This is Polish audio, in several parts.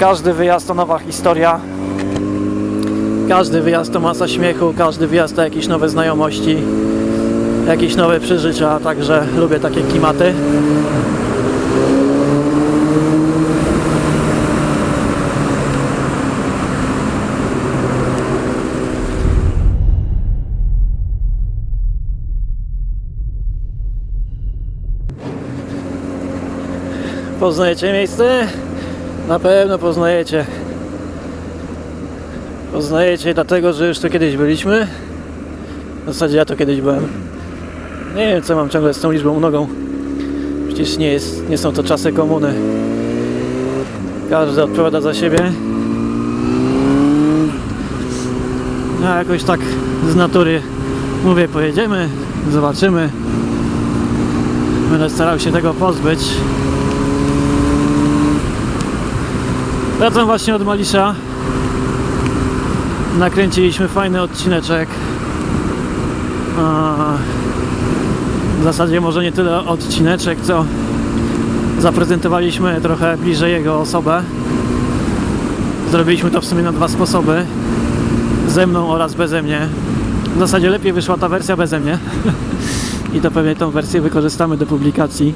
Każdy wyjazd to nowa historia. Każdy wyjazd to masa śmiechu, każdy wyjazd to jakieś nowe znajomości, jakieś nowe przeżycia, także lubię takie klimaty. Poznajecie miejsce? Na pewno poznajecie. Poznajecie dlatego, że już tu kiedyś byliśmy. W zasadzie ja to kiedyś byłem. Nie wiem co mam ciągle z tą liczbą nogą. Przecież nie, jest, nie są to czasy komuny. Każdy odpowiada za siebie. No jakoś tak z natury mówię, pojedziemy, zobaczymy. Będę starał się tego pozbyć. Wracam właśnie od Malisza. Nakręciliśmy fajny odcineczek. W zasadzie może nie tyle odcineczek, co zaprezentowaliśmy trochę bliżej jego osobę. Zrobiliśmy to w sumie na dwa sposoby. Ze mną oraz beze mnie. W zasadzie lepiej wyszła ta wersja beze mnie. I to pewnie tą wersję wykorzystamy do publikacji.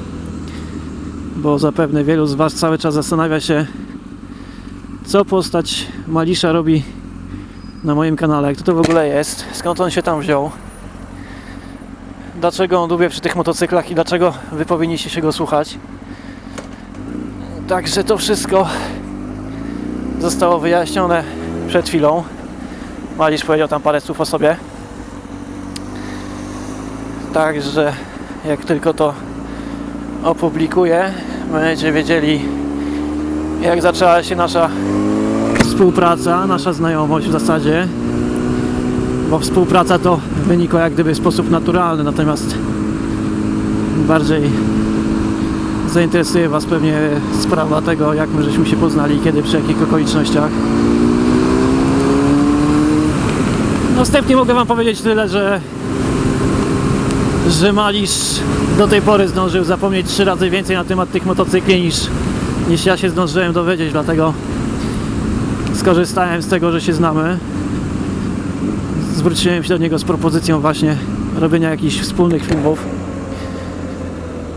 Bo zapewne wielu z Was cały czas zastanawia się, co postać Malisza robi na moim kanale, kto to w ogóle jest, skąd on się tam wziął, dlaczego on lubię przy tych motocyklach i dlaczego wy powinniście się go słuchać. Także to wszystko zostało wyjaśnione przed chwilą. Malisz powiedział tam parę słów o sobie. Także jak tylko to opublikuję, będziecie wiedzieli jak zaczęła się nasza współpraca, nasza znajomość w zasadzie. Bo współpraca to wynikła jak gdyby w sposób naturalny, natomiast bardziej zainteresuje Was pewnie sprawa tego, jak my żeśmy się poznali, kiedy, przy jakich okolicznościach. Następnie mogę Wam powiedzieć tyle, że że Malisz do tej pory zdążył zapomnieć trzy razy więcej na temat tych motocykli niż, niż ja się zdążyłem dowiedzieć, dlatego skorzystałem z tego, że się znamy. Zwróciłem się do niego z propozycją właśnie robienia jakichś wspólnych filmów.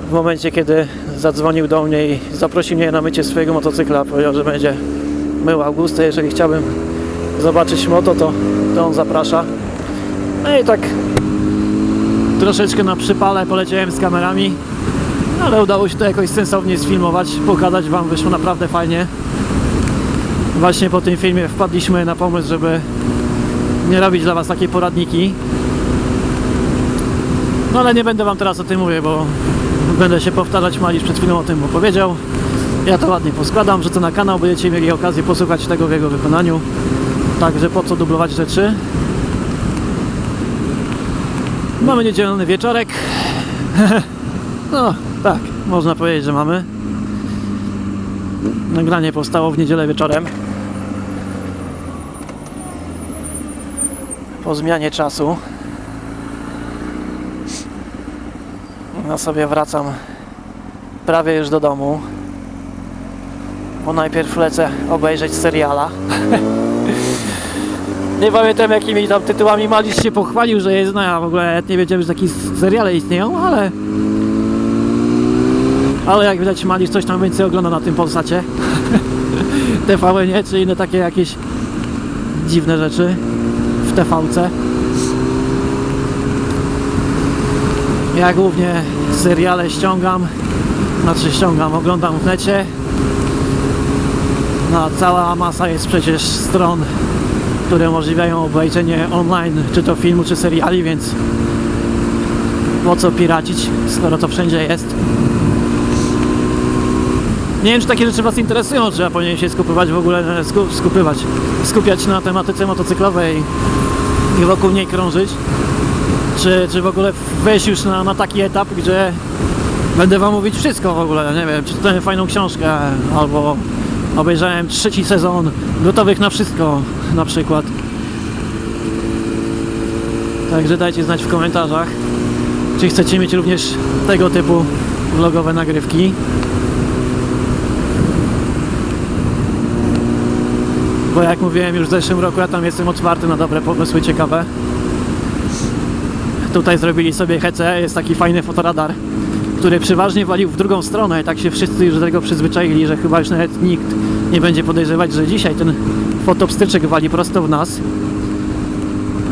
W momencie, kiedy zadzwonił do mnie i zaprosił mnie na mycie swojego motocykla, powiedział, że będzie mył Augustę, jeżeli chciałbym zobaczyć moto, to, to on zaprasza. No i tak troszeczkę na przypale poleciałem z kamerami, ale udało się to jakoś sensownie sfilmować, pokazać Wam, wyszło naprawdę fajnie. Właśnie po tym filmie wpadliśmy na pomysł, żeby nie robić dla Was takiej poradniki. No ale nie będę Wam teraz o tym mówię, bo będę się powtarzać, Malisz przed chwilą o tym opowiedział. Ja to ładnie poskładam, że to na kanał będziecie mieli okazję posłuchać tego w jego wykonaniu. Także po co dublować rzeczy? Mamy niedzielny wieczorek. No, tak, można powiedzieć, że mamy. Nagranie powstało w niedzielę wieczorem. Po zmianie czasu. No sobie wracam prawie już do domu. Bo najpierw lecę obejrzeć seriala. Nie pamiętam jakimi tam tytułami Malisz się pochwalił, że je zna. Ja w ogóle nie wiedziałem, że takie seriale istnieją, ale... Ale jak widać Malisz coś tam więcej ogląda na tym Polsacie. TVN czy inne takie jakieś dziwne rzeczy w TVC. Ja głównie seriale ściągam, znaczy ściągam, oglądam w necie. No, cała masa jest przecież stron które umożliwiają obejrzenie online, czy to filmu, czy seriali, więc po co piracić, skoro to wszędzie jest. Nie wiem, czy takie rzeczy Was interesują, czy ja powinien się skupywać w ogóle, e, sku, skupywać, skupiać na tematyce motocyklowej i wokół niej krążyć, czy, czy w ogóle wejść już na, na taki etap, gdzie będę Wam mówić wszystko w ogóle, nie wiem, czy czytałem fajną książkę, albo obejrzałem trzeci sezon Gotowych na Wszystko na przykład. Także dajcie znać w komentarzach, czy chcecie mieć również tego typu vlogowe nagrywki. Bo jak mówiłem już w zeszłym roku, ja tam jestem otwarty na dobre pomysły ciekawe. Tutaj zrobili sobie HC, jest taki fajny fotoradar, który przeważnie walił w drugą stronę i tak się wszyscy już do tego przyzwyczaili, że chyba już nawet nikt nie będzie podejrzewać, że dzisiaj ten fotopstryczek wali prosto w nas.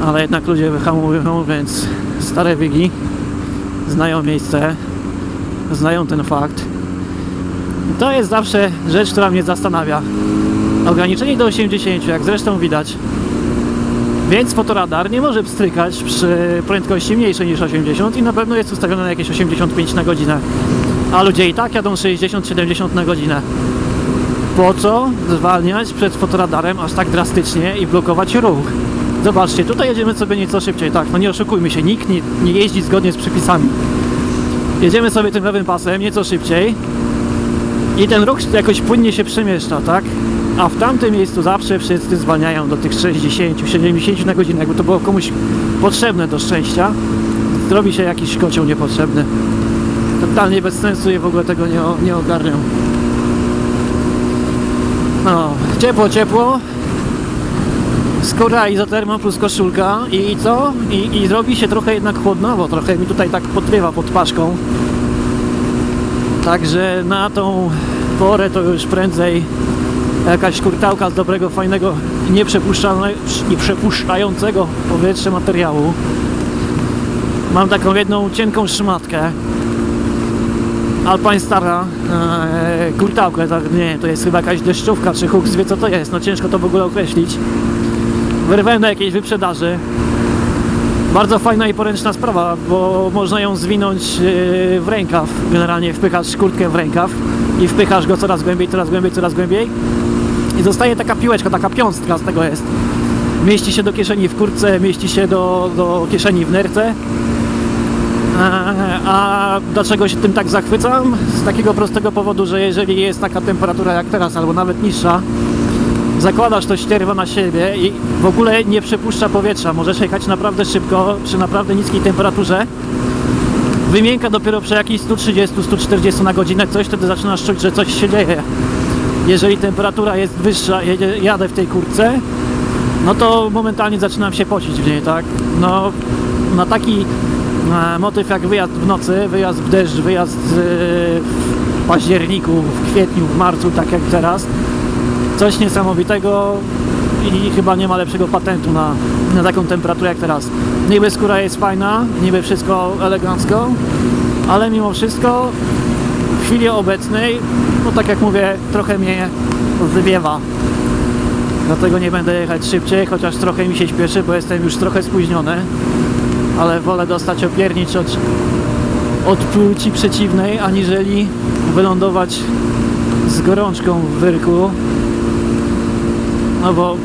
Ale jednak ludzie wyhamują, więc stare wygi znają miejsce, znają ten fakt. To jest zawsze rzecz, która mnie zastanawia. Ograniczenie do 80, jak zresztą widać. Więc fotoradar nie może pstrykać przy prędkości mniejszej niż 80 i na pewno jest ustawione na jakieś 85 na godzinę. A ludzie i tak jadą 60-70 na godzinę. Po co zwalniać przed fotoradarem aż tak drastycznie i blokować ruch? Zobaczcie, tutaj jedziemy sobie nieco szybciej, tak, no nie oszukujmy się, nikt nie, nie jeździ zgodnie z przepisami. Jedziemy sobie tym lewym pasem nieco szybciej i ten ruch jakoś płynnie się przemieszcza, tak? A w tamtym miejscu zawsze wszyscy zwalniają do tych 60, 70 na godzinę, jakby to było komuś potrzebne do szczęścia. Zrobi się jakiś kocioł niepotrzebny. Totalnie bez sensu i w ogóle tego nie, nie ogarniam. No, ciepło, ciepło. Skóra izotermo plus koszulka i co? I, I zrobi się trochę jednak chłodno, bo trochę mi tutaj tak potrywa pod paszką. Także na tą porę to już prędzej jakaś kurtałka z dobrego, fajnego nieprzepuszczającego powietrze materiału. Mam taką jedną cienką szmatkę. Alpine Stara e, kurtałkę, tak, nie to jest chyba jakaś deszczówka czy huk, wie co to jest, no ciężko to w ogóle określić. Wyrwałem na jakiejś wyprzedaży. Bardzo fajna i poręczna sprawa, bo można ją zwinąć e, w rękaw. Generalnie wpychasz kurtkę w rękaw i wpychasz go coraz głębiej, coraz głębiej, coraz głębiej. I zostaje taka piłeczka, taka piąstka z tego jest. Mieści się do kieszeni w kurtce, mieści się do, do kieszeni w nerce. A, a dlaczego się tym tak zachwycam? Z takiego prostego powodu, że jeżeli jest taka temperatura jak teraz, albo nawet niższa, zakładasz to ścierwo na siebie i w ogóle nie przepuszcza powietrza. Możesz jechać naprawdę szybko, przy naprawdę niskiej temperaturze. Wymienka dopiero przy jakichś 130-140 na godzinę, coś wtedy zaczynasz czuć, że coś się dzieje. Jeżeli temperatura jest wyższa, jadę w tej kurtce, no to momentalnie zaczynam się pocić w niej, tak? No, na taki e, motyw jak wyjazd w nocy, wyjazd w deszcz, wyjazd e, w październiku, w kwietniu, w marcu, tak jak teraz, coś niesamowitego i chyba nie ma lepszego patentu na, na taką temperaturę jak teraz. Niby skóra jest fajna, niby wszystko elegancko, ale mimo wszystko w chwili obecnej, no tak jak mówię, trochę mnie wybiewa. Dlatego nie będę jechać szybciej, chociaż trochę mi się śpieszy, bo jestem już trochę spóźniony. Ale wolę dostać opiernicz od, od płci przeciwnej, aniżeli wylądować z gorączką w wyrku. No bo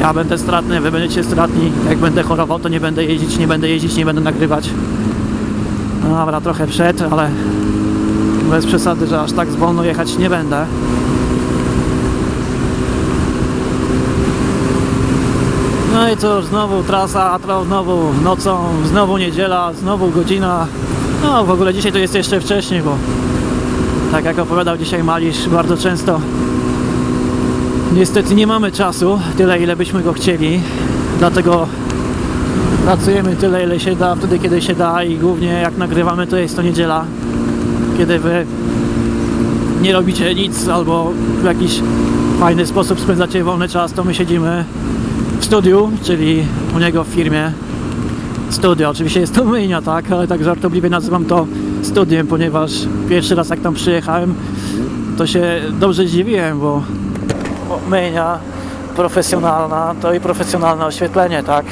ja będę stratny, wy będziecie stratni. Jak będę chorował, to nie będę jeździć, nie będę jeździć, nie będę nagrywać. No dobra, trochę przed, ale bez przesady, że aż tak wolno jechać nie będę. No i cóż, znowu trasa, tra- znowu nocą, znowu niedziela, znowu godzina. No w ogóle dzisiaj to jest jeszcze wcześniej, bo tak jak opowiadał dzisiaj Malisz, bardzo często niestety nie mamy czasu, tyle ile byśmy go chcieli. Dlatego pracujemy tyle ile się da, wtedy kiedy się da i głównie jak nagrywamy to jest to niedziela, kiedy wy nie robicie nic albo w jakiś fajny sposób spędzacie wolny czas, to my siedzimy w studiu, czyli u niego w firmie. Studio, oczywiście jest to myjnia, tak, ale tak żartobliwie nazywam to studiem, ponieważ pierwszy raz jak tam przyjechałem, to się dobrze zdziwiłem, bo myjnia profesjonalna to i profesjonalne oświetlenie, tak.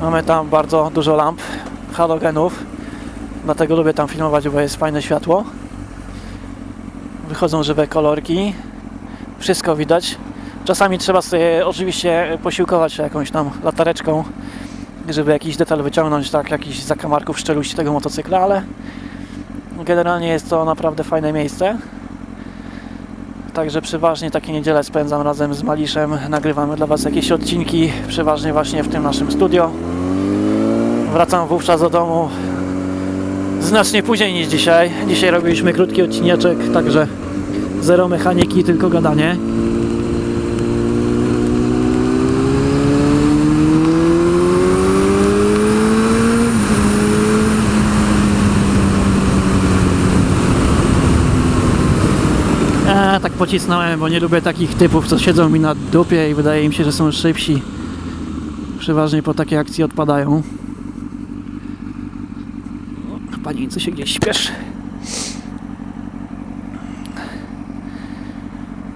Mamy tam bardzo dużo lamp, halogenów, dlatego lubię tam filmować, bo jest fajne światło. Wychodzą żywe kolorki, wszystko widać. Czasami trzeba sobie oczywiście posiłkować się jakąś tam latareczką, żeby jakiś detal wyciągnąć, tak, jakiś zakamarków szczeluści tego motocykla, ale generalnie jest to naprawdę fajne miejsce. Także przeważnie takie niedziele spędzam razem z Maliszem. Nagrywamy dla Was jakieś odcinki, przeważnie właśnie w tym naszym studio. Wracam wówczas do domu znacznie później niż dzisiaj. Dzisiaj robiliśmy krótki odcineczek, także zero mechaniki, tylko gadanie. E, tak pocisnąłem, bo nie lubię takich typów, co siedzą mi na dupie i wydaje im się, że są szybsi. Przeważnie po takiej akcji odpadają. Pani, co się gdzieś śpieszy?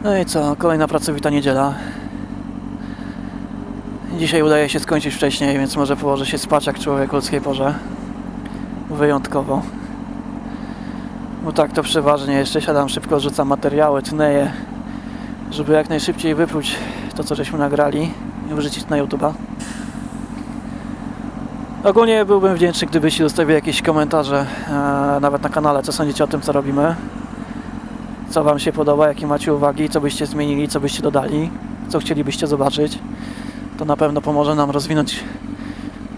No i co, kolejna pracowita niedziela. Dzisiaj udaje się skończyć wcześniej, więc może położę się spać jak człowiek o ludzkiej porze. Wyjątkowo. Bo tak to przeważnie jeszcze siadam szybko, rzucam materiały, tnę żeby jak najszybciej wypluć to, co żeśmy nagrali i wrzucić na YouTube'a. Ogólnie byłbym wdzięczny, gdybyście zostawili jakieś komentarze, e, nawet na kanale, co sądzicie o tym, co robimy. Co Wam się podoba, jakie macie uwagi, co byście zmienili, co byście dodali, co chcielibyście zobaczyć. To na pewno pomoże nam rozwinąć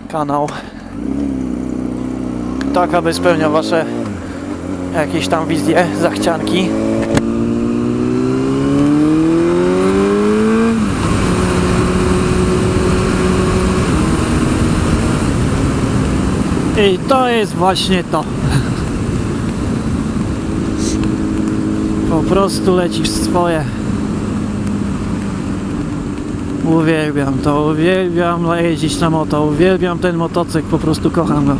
kanał tak, aby spełniał Wasze jakieś tam wizje, zachcianki. I to jest właśnie to. Po prostu lecisz swoje. Uwielbiam to, uwielbiam jeździć na moto, uwielbiam ten motocykl, po prostu kocham go.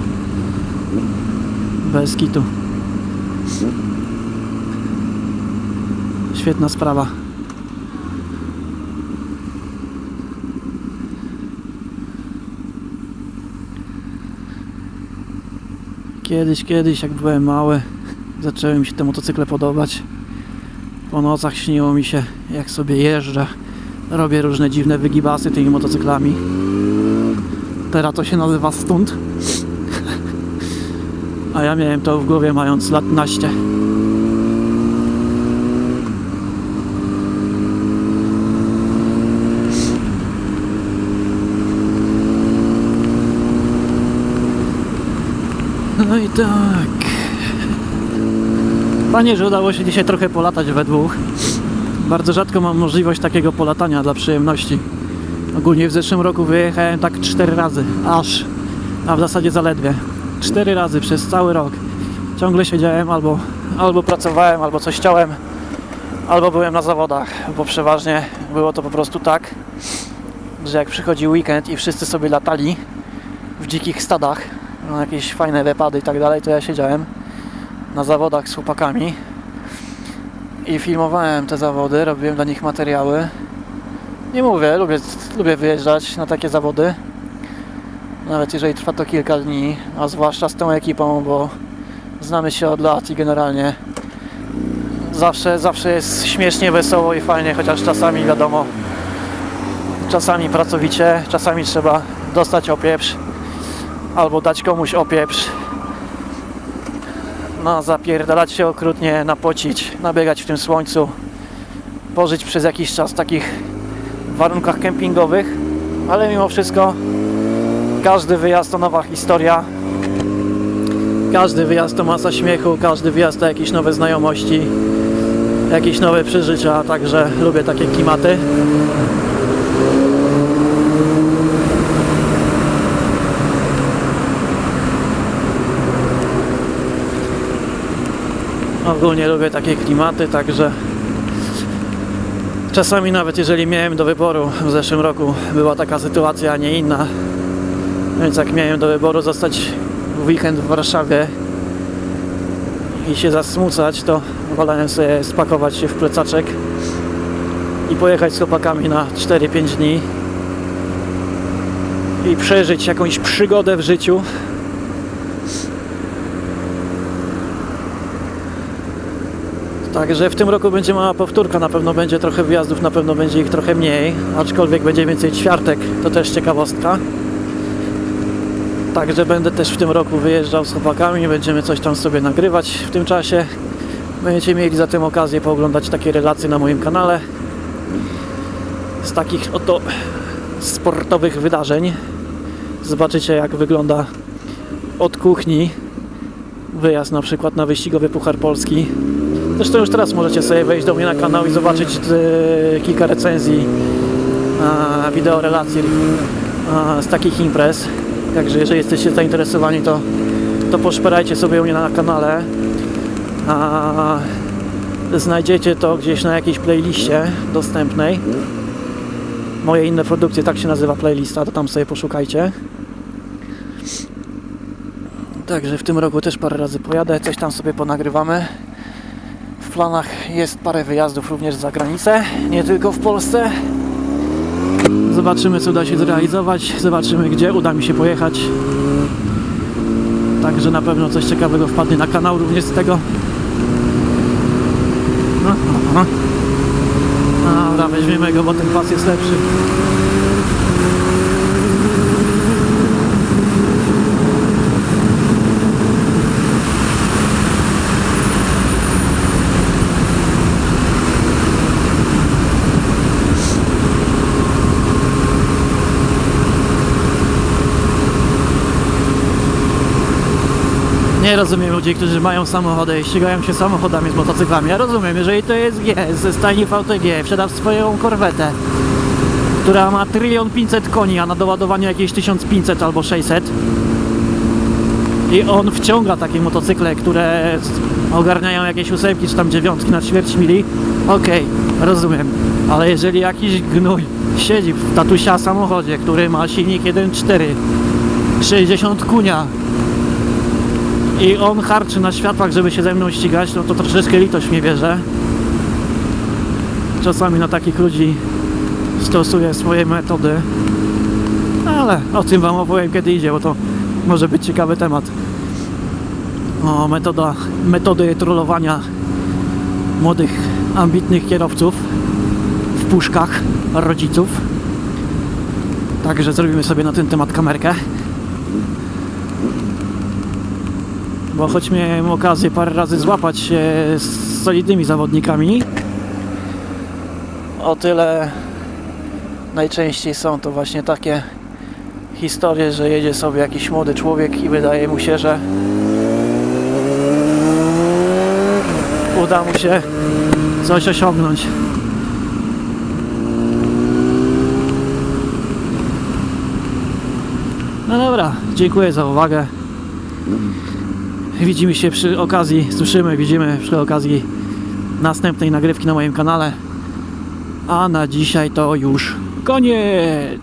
Bez kitu. Świetna sprawa. Kiedyś, kiedyś, jak byłem mały, zaczęły mi się te motocykle podobać. Po nocach śniło mi się, jak sobie jeżdżę. Robię różne dziwne wygibasy tymi motocyklami. Teraz to się nazywa stunt. A ja miałem to w głowie mając lat naście. No i tak. Panie, że udało się dzisiaj trochę polatać we dwóch. Bardzo rzadko mam możliwość takiego polatania dla przyjemności. Ogólnie w zeszłym roku wyjechałem tak cztery razy, aż, a w zasadzie zaledwie. Cztery razy przez cały rok. Ciągle siedziałem albo, albo pracowałem, albo coś chciałem, albo byłem na zawodach, bo przeważnie było to po prostu tak, że jak przychodzi weekend i wszyscy sobie latali w dzikich stadach, na jakieś fajne wypady i tak dalej, to ja siedziałem na zawodach z chłopakami i filmowałem te zawody, robiłem dla nich materiały. Nie mówię, lubię, lubię wyjeżdżać na takie zawody. Nawet jeżeli trwa to kilka dni, a zwłaszcza z tą ekipą, bo znamy się od lat i generalnie zawsze, zawsze jest śmiesznie, wesoło i fajnie, chociaż czasami wiadomo, czasami pracowicie, czasami trzeba dostać opieprz albo dać komuś opieprz no, zapierdalać się okrutnie, napocić, nabiegać w tym słońcu, pożyć przez jakiś czas w takich warunkach kempingowych, ale mimo wszystko każdy wyjazd to nowa historia, każdy wyjazd to masa śmiechu, każdy wyjazd to jakieś nowe znajomości, jakieś nowe przeżycia, także lubię takie klimaty. Ogólnie lubię takie klimaty, także czasami nawet jeżeli miałem do wyboru w zeszłym roku była taka sytuacja, a nie inna. Więc jak miałem do wyboru zostać w weekend w Warszawie i się zasmucać, to wolałem sobie spakować się w plecaczek i pojechać z chłopakami na 4-5 dni i przeżyć jakąś przygodę w życiu. Także w tym roku będzie mała powtórka, na pewno będzie trochę wyjazdów, na pewno będzie ich trochę mniej, aczkolwiek będzie więcej ćwiartek, to też ciekawostka. Także będę też w tym roku wyjeżdżał z chłopakami, będziemy coś tam sobie nagrywać w tym czasie. Będziecie mieli za tym okazję pooglądać takie relacje na moim kanale z takich oto sportowych wydarzeń. Zobaczycie jak wygląda od kuchni wyjazd na przykład na wyścigowy Puchar Polski. Zresztą już teraz możecie sobie wejść do mnie na kanał i zobaczyć e, kilka recenzji, wideo relacji z takich imprez. Także jeżeli jesteście zainteresowani, to, to poszperajcie sobie u mnie na kanale. A, znajdziecie to gdzieś na jakiejś playliście dostępnej. Moje inne produkcje, tak się nazywa playlista, to tam sobie poszukajcie. Także w tym roku też parę razy pojadę, coś tam sobie ponagrywamy. Planach jest parę wyjazdów również za granicę, nie tylko w Polsce. Zobaczymy co uda się zrealizować, zobaczymy gdzie uda mi się pojechać. Także na pewno coś ciekawego wpadnie na kanał również z tego. No, no. Dobra, weźmiemy go, bo ten pas jest lepszy. Rozumiem ludzi, którzy mają samochody i ścigają się samochodami z motocyklami. Ja rozumiem, jeżeli to jest G ze stajni VTG, w swoją korwetę, która ma trylion 500 koni, a na doładowaniu jakieś 1500 albo 600 i on wciąga takie motocykle, które ogarniają jakieś ósemki czy tam dziewiątki na ćwierć mili, okej, rozumiem, ale jeżeli jakiś gnój siedzi w tatusia samochodzie, który ma silnik 1.4 60 kunia i on harczy na światłach, żeby się ze mną ścigać, no to troszeczkę litość mnie bierze. Czasami na takich ludzi stosuję swoje metody. Ale o tym wam opowiem kiedy idzie, bo to może być ciekawy temat. O metoda, metody trollowania młodych, ambitnych kierowców w puszkach rodziców. Także zrobimy sobie na ten temat kamerkę. Bo choć miałem okazję parę razy złapać się z solidnymi zawodnikami, o tyle najczęściej są to właśnie takie historie, że jedzie sobie jakiś młody człowiek i wydaje mu się, że uda mu się coś osiągnąć. No dobra, dziękuję za uwagę. Widzimy się przy okazji, słyszymy, widzimy przy okazji następnej nagrywki na moim kanale. A na dzisiaj to już koniec.